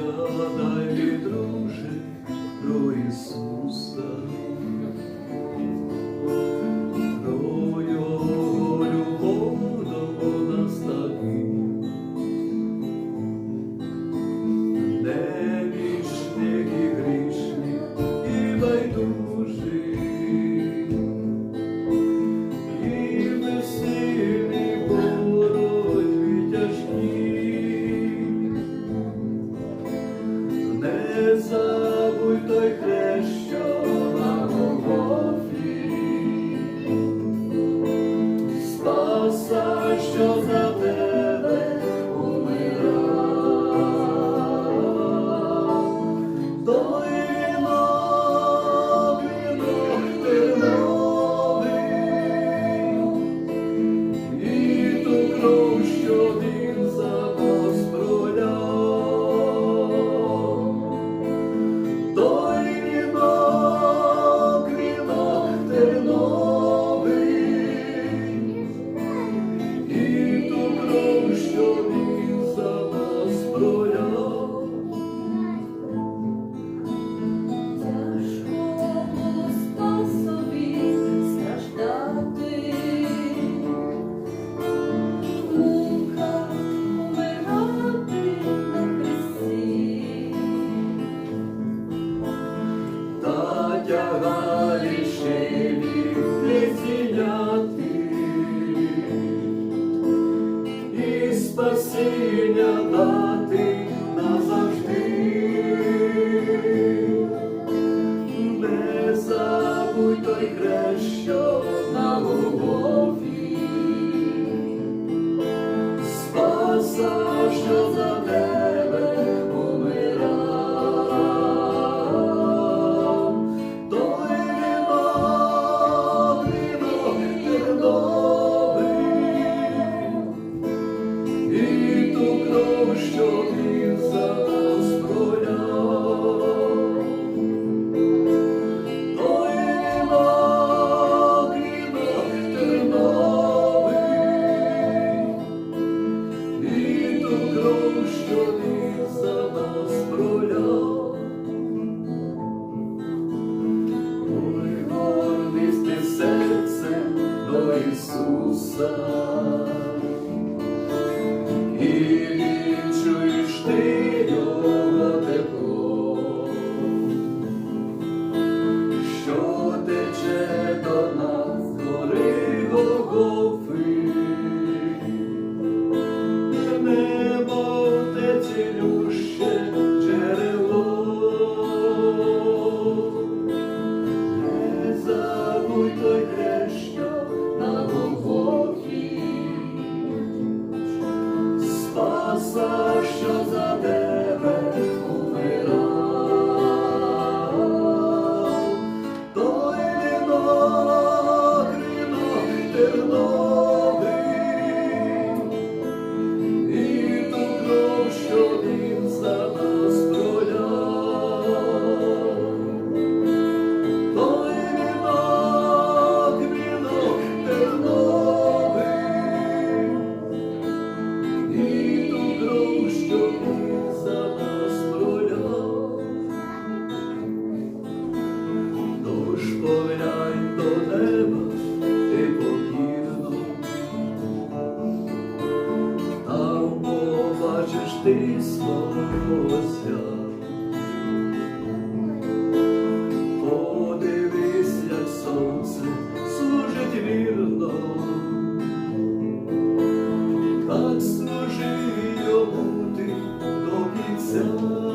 згадай, друже, про Ісуса. You. Спасіння дай. що ти за нас проляв. Доїла крінах терновий, і ту що ти за нас проляв. Ой, гордись серце до Ісуса, ти з Подивись, як сонце служить вірно, так служи йому ти до кінця.